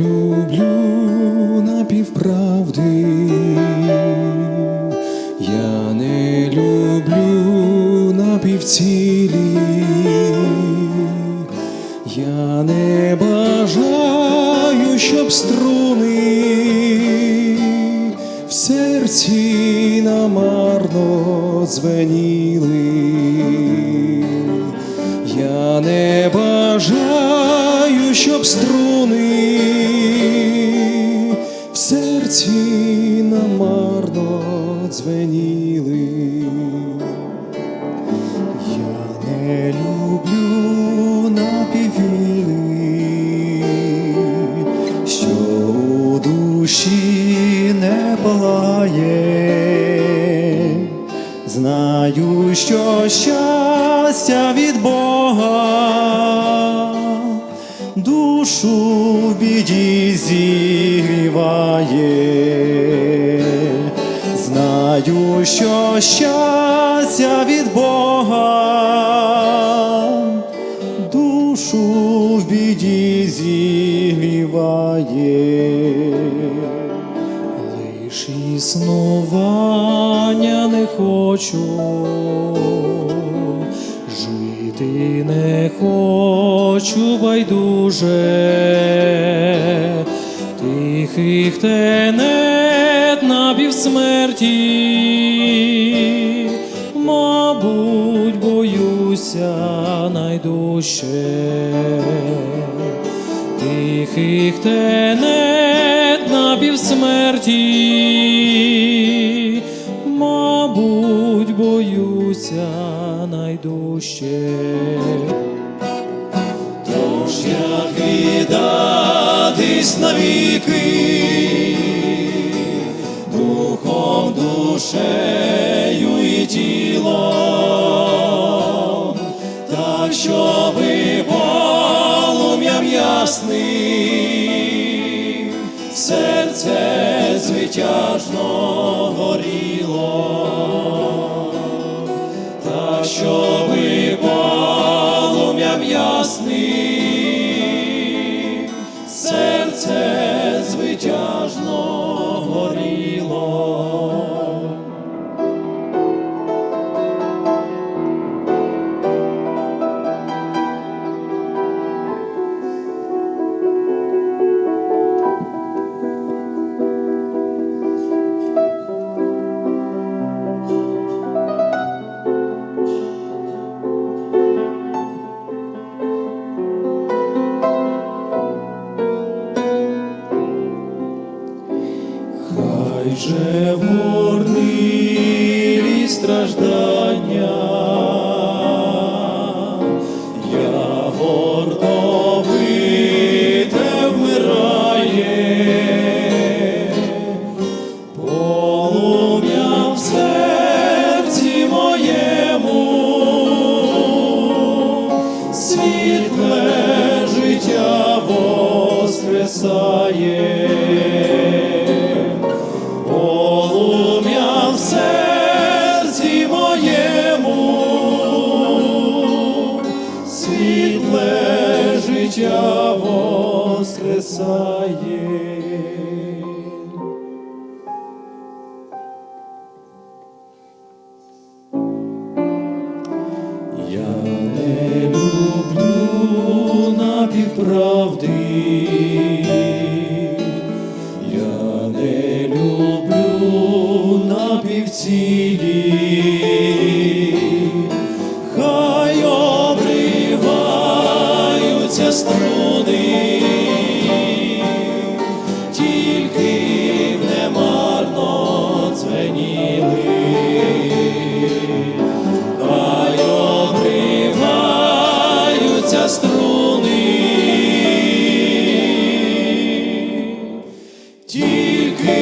люблю напівправди, я не люблю напівцілі, я не бажаю, щоб струни в серці намарно дзвеніли. Щоб струни в серці намарно дзвеніли. Я не люблю напіввіли, що у душі не палає. Знаю, що щастя від Бога душу в біді зігріває. Знаю, що щастя від Бога душу в біді зігріває. Лиш існування не хочу, жити не хочу байдуже, тихих тенет на півсмерті, мабуть, боюся найдужче. Тихих тенет на півсмерті, мабуть, боюся найдужче. Тож як віддатись навіки, духом, душею і тілом, так щоби полум'ям ясним серце звитяжно горіло, щоби полум'ям воскресає. Полум'я моєму, світле життя воскресає. Я не люблю напівправди, напівцілі, хай обриваються струни, тільки б не дзвеніли. Хай обриваються струни, тільки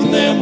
б не